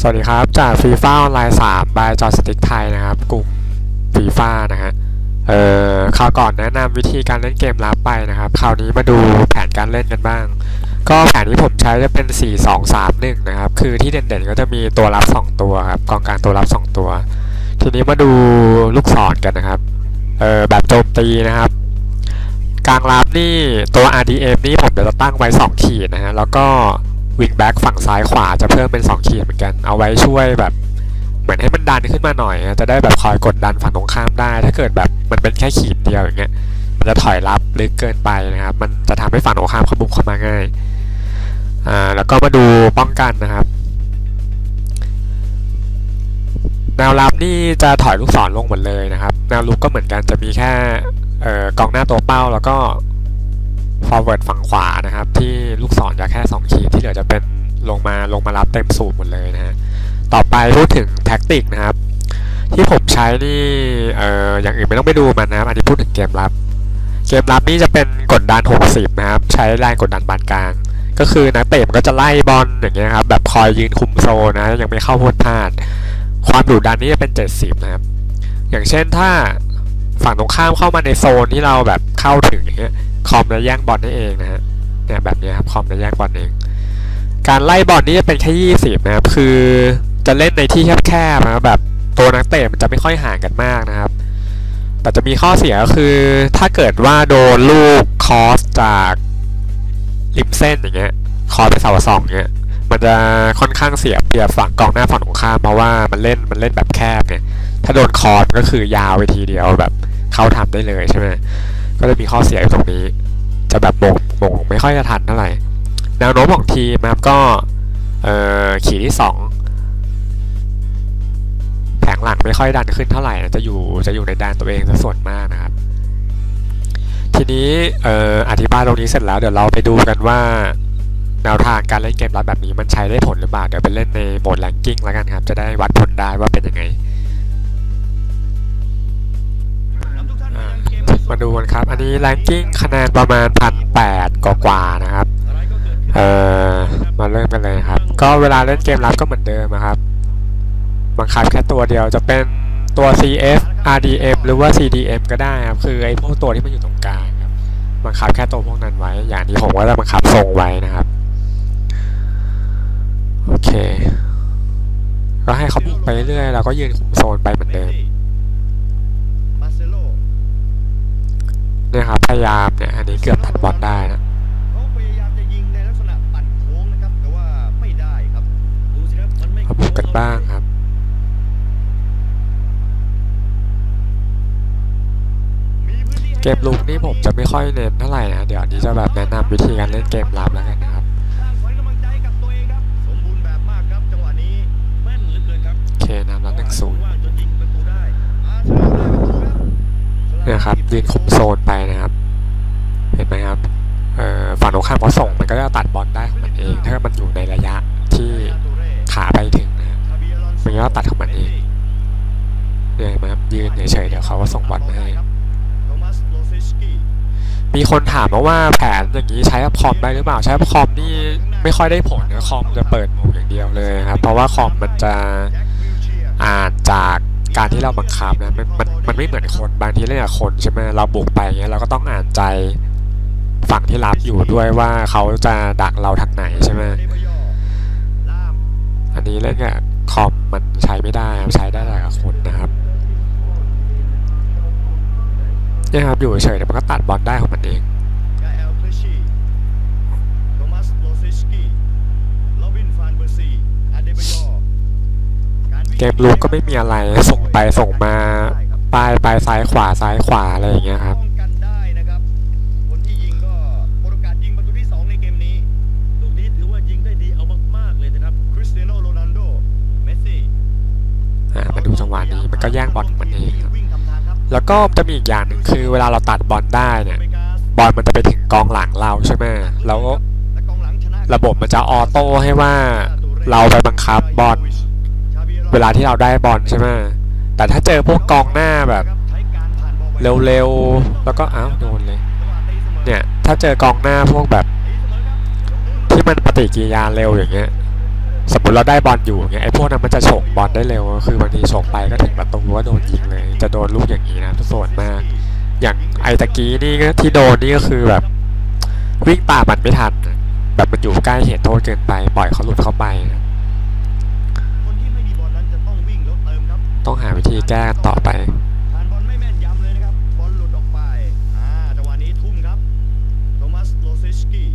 สวัสดีครับ จากฟีฟ่าออนไลน์3บายจอสติ๊กไทยนะครับ กลุ่มฟีฟ่านะฮะเอ่อคราวก่อนแนะนำวิธีการเล่นเกมลับไปนะครับคราวนี้มาดูแผนการเล่นกันบ้าง ก็แผนที่ผมใช้จะเป็น 4 2 3 1 นะครับ คือที่เด่นๆก็จะมีตัวรับ 2 ตัวครับกองกลางตัวรับ 2 ตัว ทีนี้มาดูลูกศรกันนะครับเอ่อแบบโจมตีนะครับกลางรับนี่ตัว RDM นี่ผมจะตั้งไว้ 2 ขีดนะฮะแล้วก็ วิงแบ็กฝั่งซ้ายขวาจะเพิ่มเป็น 2 ขีดเหมือนกัน เอาไว้ช่วยแบบเหมือนให้มันดันขึ้นมาหน่อย จะได้แบบคอยกดดันฝั่งตรงข้ามได้ ถ้าเกิดแบบมันเป็นแค่ขีดเดียวอย่างเงี้ย มันจะถอยรับลึกเกินไปนะครับ มันจะทำให้ฝั่งตรงข้ามเขาบุกเข้ามาง่าย อ่า แล้วก็มาดูป้องกันนะครับ แนวรับนี่จะถอยลูกศรลงหมดเลยนะครับ แนวลุกก็เหมือนกันจะมีแค่เอ่อกองหน้าตัวเป้าแล้วก็ forward ฝั่งขวานะครับ ที่ลูกศรจะแค่ 2 ขีดที่เหลือจะเป็นลงมาลงมารับเต็มสูบหมดเลยนะฮะต่อไปพูดถึงแท็กติกนะครับ ที่ผมใช้นี่เอ่ออย่างอื่นไม่ต้องไปดูมันนะครับ อันนี้พูดถึงเกมรับ เกมรับนี่จะเป็นกดดัน 60 นะครับ ใช้แรงกดดันปานกลางก็คือนักเตะมันก็จะไล่บอลอย่างเงี้ยครับแบบคอยยืนคุมโซนนะยังไม่เข้าพ้นพลาด ความดุดันนี่จะเป็น 70 นะครับ อย่างเช่นถ้าฝั่งตรงข้ามเข้ามาในโซนที่เราแบบเข้าถึงอย่างเงี้ย คอมจะแย่งบอลได้เองนะฮะเนี่ยแบบนี้ครับคอมจะแย่งบอลเอง การไล่บอลนี่จะเป็นแค่ยี่สิบนะครับคือจะเล่นในที่แคบๆนะแบบตัวนักเตะมันจะไม่ค่อยห่างกันมากนะครับ แต่จะมีข้อเสียก็คือถ้าเกิดว่าโดนลูกคอสจากริมเส้นอย่างเงี้ยคอไปเสาสองเงี้ยมันจะค่อนข้างเสียเปรียบฝั่งกองหน้าฝั่งของข้ามเพราะว่ามันเล่นมันเล่นแบบแคบเนี่ยถ้าโดนคอสก็คือยาวไปทีเดียวแบบเข้าทำได้เลยใช่ไหม ก็จะมีข้อเสียอยู่ตรงนี้ จะแบบโมงโมงไม่ค่อยจะทันเท่าไหร่แนวโน้มของทีมครับก็เออขีดที่สองแผงหลังไม่ค่อยดันขึ้นเท่าไหร่นะจะอยู่จะอยู่ในแดนตัวเองซะส่วนมากนะครับ ทีนี้เอออธิบายตรงนี้เสร็จแล้วเดี๋ยวเราไปดูกันว่าแนวทางการเล่นเกมรับแบบนี้มันใช้ได้ผลหรือเปล่า เดี๋ยวไปเล่นในโหมดแรงกิ้งแล้วกันครับ จะได้วัดผลได้ว่าเป็นยังไง มาดูกันครับ อันนี้แรงกิ้งคะแนนประมาณพันแปดกว่าๆนะครับ เอ่อมาเริ่มกันเลยครับ ก็เวลาเล่นเกมรับก็เหมือนเดิมนะครับ บังคับแค่ตัวเดียวจะเป็นตัว CF RDM หรือว่า CDM ก็ได้ครับ คือไอ้พวกตัวที่มันอยู่ตรงกลางครับ บังคับแค่ตัวพวกนั้นไว้ อย่างนี้ผมก็จะบังคับทรงไว้นะครับ โอเค ก็ให้เขาบุกไปเรื่อยๆเราก็ยืนคุมโซนไปเหมือนเดิม เนี่ยครับพยายามเนี่ยอันนี้เกือบตัดบอลได้นะเขาพยายามจะยิงในลักษณะปั่นโค้งนะครับแต่ว่าไม่ได้ครับดูสิครับมันไม่มาบุกกันบ้างครับมีพื้นที่ให้เกมลุกนี่ผมจะไม่ค่อยเน้นเท่าไหร่นะเดี๋ยวอันนี้จะแบบแนะนำวิธีการเล่นเกมรับแล้วกันนะครับสร้างขวัญกำลังใจให้กับตัวเองครับสมบูรณ์แบบมากครับจังหวะนี้แม่นเหลือเกินครับโอเคนำแล้วหนึ่งศูนย์ นี่ยครับยืนคุมโซนไปนะครับ เห็นไหมครับฝั่งตรงข้ามเขาส่งมันก็จะตัดบอลได้ของมันเอง ถ้ามันอยู่ในระยะที่ขาไปถึงนะมันก็ตัดของมันเองเนี่ยเห็นไหมครับยืนเฉยๆเดี๋ยวเขาก็ส่งบอลมาให้มีคนถามมาว่าแผนอย่างนี้ใช้คอมได้หรือเปล่า ใช้คอมนี่ไม่ค่อยได้ผลนะคอมจะเปิดหมดอย่างเดียวเลยครับ เพราะว่าคอมมันจะอ่านจาก การที่เราบังคับนะมันมันมันไม่เหมือนคนบางทีเล่นกับคนใช่ไหมเราบุกไปเงี้ยเราก็ต้องอ่านใจฝั่งที่รับอยู่ด้วยว่าเขาจะดักเราทางไหนใช่ไหมอันนี้เล่นกับคอมมันใช้ไม่ได้ครับใช้ได้แต่กับคนนะครับเนี่ยครับอยู่เฉยๆเดี๋ยวมันก็ตัดบอลได้ของมันเอง กาเอลเพลชีโทมัสโลเซสกี้โรบินฟานเบอร์ซีอาเดบายอารวิ่ง เกมลุกก็ไม่มีอะไรส่งไปส่งมาปลายปลายซ้ายขวาซ้ายขวาอะไรอย่างเงี้ยครับป้องกันได้นะครับคนที่ยิงก็โอกาสยิงประตูที่2ในเกมนี้ลูกนี้ถือว่ายิงได้ดีเอามากๆเลยนะครับคริสเตียโนโรนัลโดเมสซี่อ่ามาดูจังหวะนี้มันก็แย่งบอลของมันเองครับวิ่งทำทางครับแล้วก็จะมีอีกอย่างหนึ่งคือเวลาเราตัดบอลได้เนี่ยบอลมันจะไปถึงกองหลังเราใช่ไหมแล้วและกองหลังชนะระบบมันจะออโต้ให้ว่าเราไปบังคับบอล เวลาที่เราได้บอลใช่ไหมแต่ถ้าเจอพวกกองหน้าแบบ เร็วๆ แล้วก็อ้าวโดนเลย เนี่ย ถ้าเจอกองหน้าพวกแบบ ที่มันปฏิกิริยาเร็วอย่างเงี้ย สมมติเราได้บอลอยู่เงี้ยไอ้พวกนั้นมันจะฉกบอลได้เร็ว คือบางทีฉกไปก็ถึงประตูว่าโดนยิงเลย จะโดนลูกอย่างนี้นะทุกส่วนมาก อย่างไอ้ตะกี้นี่ก็ที่โดนนี่ก็คือแบบวิ่งตามมันไม่ทัน แบบมันอยู่ใกล้เหตุโทษเกินไป ปล่อยเขาหลุดเข้าไปนะ ติมครับต้องหาวิธีแก้กันต่อไปทานบอลไม่แม่นยำเลยนะครับบอลหลุดออกไปอ่าจังหวะนี้ทุ่มครับโทมัสโลซิสกี้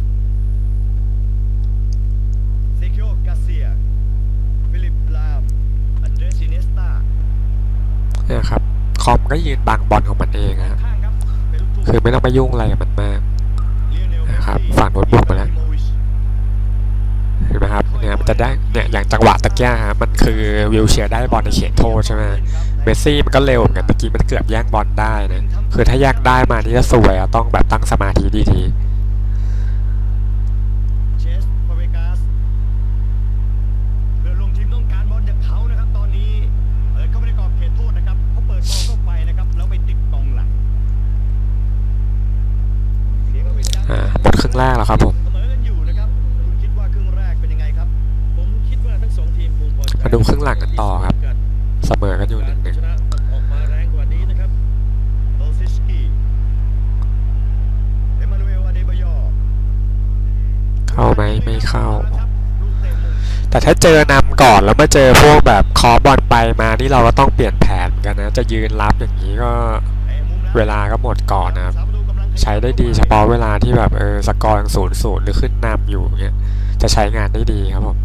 เซคิโอกาเซียฟิลิปลามอันเดรสอินเนสตาเนี่ยครับ คอมก็ยืนบังบอลของมันเองอะข้างครับเป็นลูกทุ่มคือไม่ต้องไปยุ่งอะไรกับมันมากเลียเนลนะครับเมสซี่ฝั่งโน้ตบุ๊กมาแล้ว เนี่ยมันจะได้เนี่ยอย่างจังหวะตะกี้ฮะมันคือวิลเชียร์ได้บอลในเขตโทษใช่ไหมเมสซี่มันก็เร็วเหมือนกันตะกี้มันเกือบแย่งบอลได้นะคือถ้าแย่งได้มานี่จะสวยต้องแบบตั้งสมาธิดีเเข้า แต่ถ้าเจอนำก่อนแล้วมาเจอพวกแบบคอบอลไปมานี่เราก็ต้องเปลี่ยนแผนกันนะ จะยืนรับอย่างนี้ก็เวลาก็หมดก่อนนะครับ ใช้ได้ดีเฉพาะเวลาที่แบบเออสกอร์ยังศูนย์ศูนย์หรือขึ้นนำอยู่เงี้ยจะใช้งานได้ดีครับผม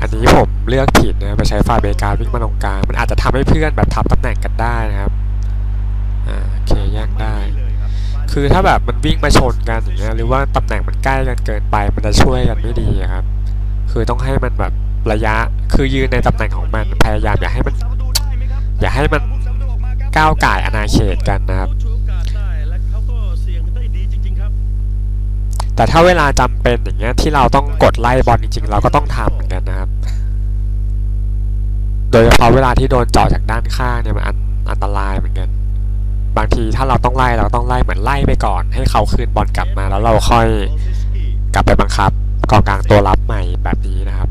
อันนี้ผมเลือกผิดนะไปใช้ฟาเบการวิ่งมาตรงกลางมันอาจจะทำให้เพื่อนแบบทับตำแหน่งกันได้นะครับ อ่าโอเคแย่งได้ คือถ้าแบบมันวิ่งมาชนกันอย่างเงี้ยหรือว่าตำแหน่งมันใกล้กันเกินไป มันจะช่วยกันไม่ดีครับ คือต้องให้มันแบบระยะคือยืนในตำแหน่งของมันพยายามอย่าให้มัน อย่าให้มันก้าวไก่อาณาเขตกันนะครับ แต่ถ้าเวลาจำเป็นอย่างเงี้ยที่เราต้องกดไล่บอลจริงๆ เราก็ต้องทำเหมือนกันนะครับ โดยเฉพาะเวลาที่โดนเจาะจากด้านข้างเนี่ยมันอันอันตรายเหมือนกัน บางทีถ้าเราต้องไล่เราต้องไล่เหมือนไล่ไปก่อน ให้เขาคืนบอลกลับมาแล้วเราค่อยกลับไปบังคับกองกลางตัวรับใหม่แบบนี้นะครับ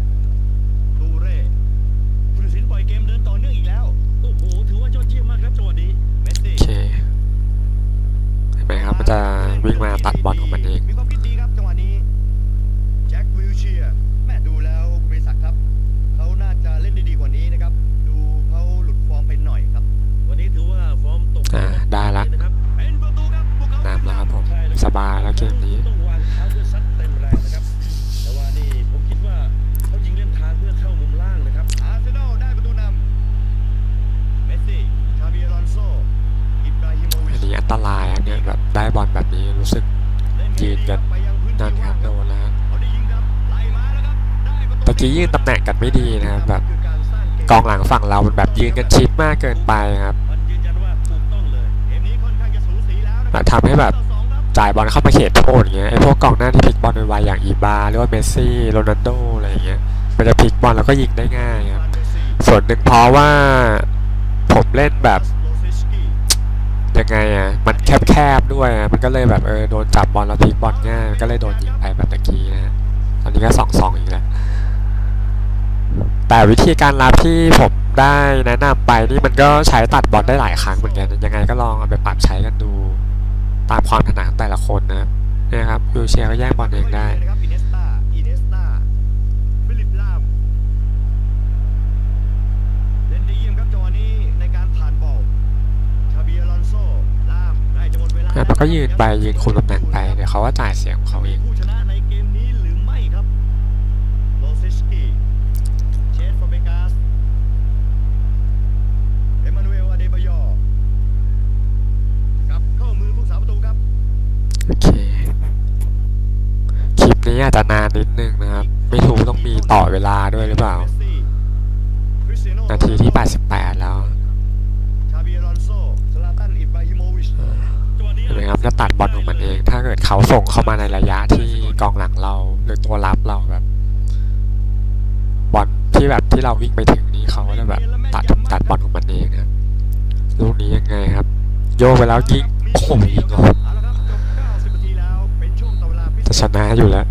ได้บอลแบบนี้รู้สึกยืนกันนั่นครับโดนแล้วครับเขาได้ยิงครับไหลมาแล้วครับได้ประตะกี้ยืนตำแหน่งกันไม่ดีนะครับแบบกองหลังฝั่งเรามันแบบยืนกันชิดมากเกินไปครับทำให้แบบจ่ายบอลเข้ามาเขตโทษอย่างเงี้ยไอ้พวกกองหน้าที่พลิกบอลไวๆอย่างอีบาหรือว่าเมสซี่โรนัลโดอะไรอย่างเงี้ยมันจะพลิกบอลแล้วก็ยิงได้ง่ายครับส่วนหนึ่งเพราะว่าผมเล่นแบบ ยังไงอะมันแคบๆด้วยอะมันก็เลยแบบเออโดนจับบอลแล้วพลิกบอลง่ายก็เลยโดนยิงไปแบบตะกี้นะตอนนี้ก็สองสองอีกแล้วแต่วิธีการรับที่ผมได้แนะนำไปนี่มันก็ใช้ตัดบอลได้หลายครั้งเหมือนกันยังไงก็ลองเอาไปปรับใช้กันดู ตามความถนัดของแต่ละคนนะนี่ยครับวิวเชียร์ก็แย่งบอลเองได้ แล้วมันก็ยืนไปยืนคุมตำแหน่งไปเดี๋ยวเขาก็จ่ายเสียงของเขาเองผู้ชนะในเกมนี้หรือไม่ครับโลซิสกี้เชสฟาเบกัสเอมานูเอลอาเดบายอกลับเข้ามือผู้สาประตูครับโอเค คลิปนี้อาจจะนานนิดนึงนะครับ ไม่รู้ต้องมีต่อเวลาด้วยหรือเปล่ามสซี่คริสเตียโนาทีที่ 88 ตัดบอลของมันเอง ถ้าเกิดเขาส่งเข้ามาในระยะที่กองหลังเรา หรือตัวรับเราแบบ บอลที่แบบที่เราวิ่งไปถึงนี้เขาก็จะแบบตัดตัดบอลของมันเองนะลูกนี้ยังไงครับ โยกไปแล้วยิงโอ้โหยิงครับจะชนะอยู่แล้ว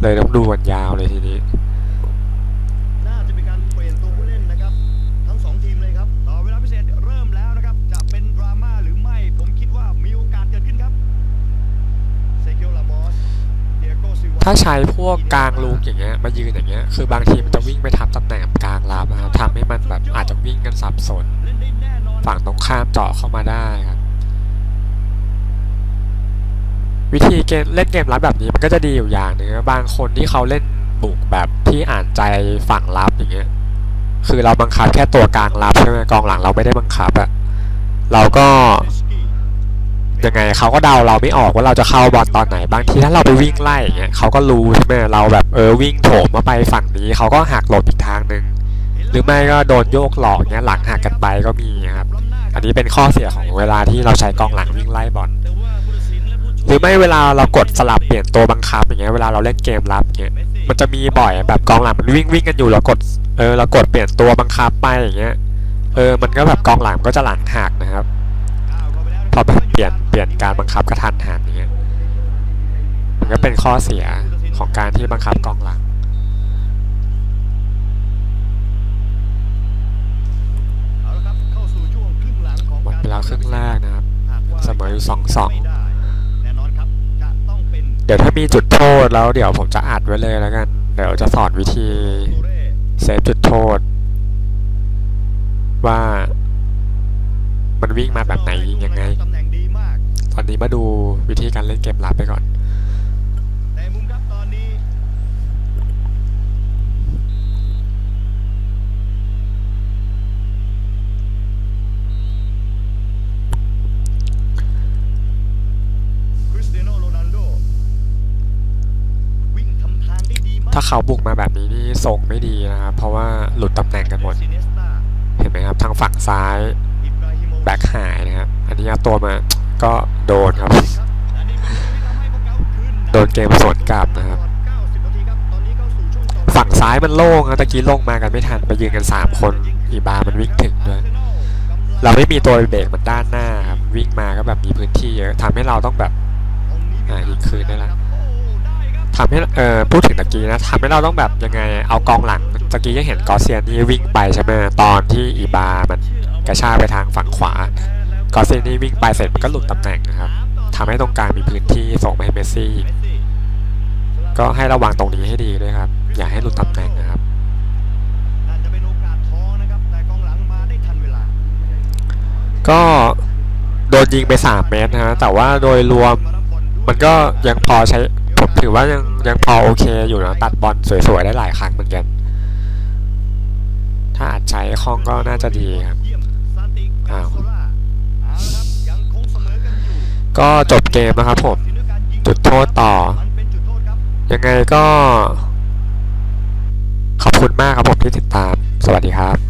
เลยต้องดูกันยาวเลยทีนี้ ถ้าใช้พวกกลางลูกอย่างเงี้ยมายืนอย่างเงี้ยคือบางทีมันจะวิ่งไปทับตำแหน่งกลางรับนะครับทำให้มันแบบอาจจะวิ่งกันสับสน ฝั่งตรงข้ามเจาะเข้ามาได้ครับวิธีเกมเล่นเกมรับแบบนี้มันก็จะดีอยู่อย่างหนึงบางคนที่เขาเล่นบุกแบบที่อ่านใจฝั่งรับอย่างเงี้ยคือเราบังคับแค่ตัวกลางรับใช่ไหมกองหลังเราไม่ได้บังคับอะเราก็ ยังไงเขาก็เดาเราไม่ออกว่าเราจะเข้าบอลตอนไหน บางทีถ้าเราไปวิ่งไล่เงี้ยเขาก็รู้ใช่ไหมเราแบบเออวิ่งโถมมาไปฝั่งนี้เขาก็หักหลบอีกทางหนึ่งหรือไม่ก็โดนโยกหลอกเงี้ยหลังหักกันไปก็มีครับ อันนี้เป็นข้อเสียของเวลาที่เราใช้กองหลังวิ่งไล่บอลหรือไม่เวลาเรากดสลับเปลี่ยนตัวบังคับอย่างเงี้ยเวลาเราเล่นเกมรับเงี้ยมันจะมีบ่อยแบบกองหลังมันวิ่งวิ่งกันอยู่เรากดเออเรากดเปลี่ยนตัวบังคับไปอย่างเงี้ยเออมันก็แบบกองหลังก็จะหลังหักนะครับ อเปลี่ยนเปลี่ยนการบังคับกระทันหันอย่างเงี้ยมันก็เป็นข้อเสียของการที่บังคับกองหลังเองหลังหมดไปแล้วครึ่งแรกนะครับ เสมออยู่2-2ไม่ได้แน่นอนครับจะต้องเดี๋ยวถ้ามีจุดโทษแล้วเดี๋ยวผมจะอัดไว้เลยแล้วกัน เดี๋ยวจะสอนวิธีเซฟจุดโทษ ว่ามันวิ่งมาแบบไหนยังไง อนนี้มาดูวิธีการเล่นเกมรับไปก่อนแต่มุมครับตอนนี้คริสเตียโนโรนัลโดวิ่งทำทางได้ดีมากถ้าเขาบุกมาแบบนี้นี่ทรงไม่ดีนะครับ เพราะว่าหลุดตำแหน่งกันหมดซิเนสตาเห็นไหมครับ ทางฝั่งซ้ายอิบราฮิโมวิชแบ็คหายนะครับ อันนี้เอาตัวมา ก็โดนครับ โดนเกมสวนกลับนะครับ ฝั่งซ้ายมันโล่งนะตะกี้ลงมากันไม่ทันไปยืนกัน 3 คนอีบามันวิ่งถึงด้วย เราไม่มีตัวเบรกมันด้านหน้าครับวิ่งมาก็แบบมีพื้นที่เยอะทำให้เราต้องแบบอ่ายิงคืนได้ละทำให้เอ่อพูดถึงตะกี้นะทำให้เราต้องแบบยังไงเอากองหลังตะกี้ยังเห็นกอเซียนนี่วิ่งไปใช่ไหมตอนที่อีบามันกระชากไปทางฝั่งขวา กอเซนนี่วิ่งไปเสร็จมันก็หลุดตำแหน่งนะครับทำให้ตรงกลางมีพื้นที่ส่งไปให้เมสซี่ ก็ให้ระวังตรงนี้ให้ดีด้วยครับ อย่าให้หลุดตำแหน่งนะครับก็โดนยิงไป 3 เมตรนะฮะแต่ว่าโดยรวมมันก็ยังพอใช้ผมถือว่ายังยังพอโอเคอยู่นะตัดบอลสวยๆได้หลายครั้งเหมือนกัน ถ้าอาจใช้คล่องก็น่าจะดีครับอ้าว ก็จบเกมนะครับผม จุดโทษต่อ ยังไงก็ ขอบคุณมากครับผมที่ติดตาม สวัสดีครับ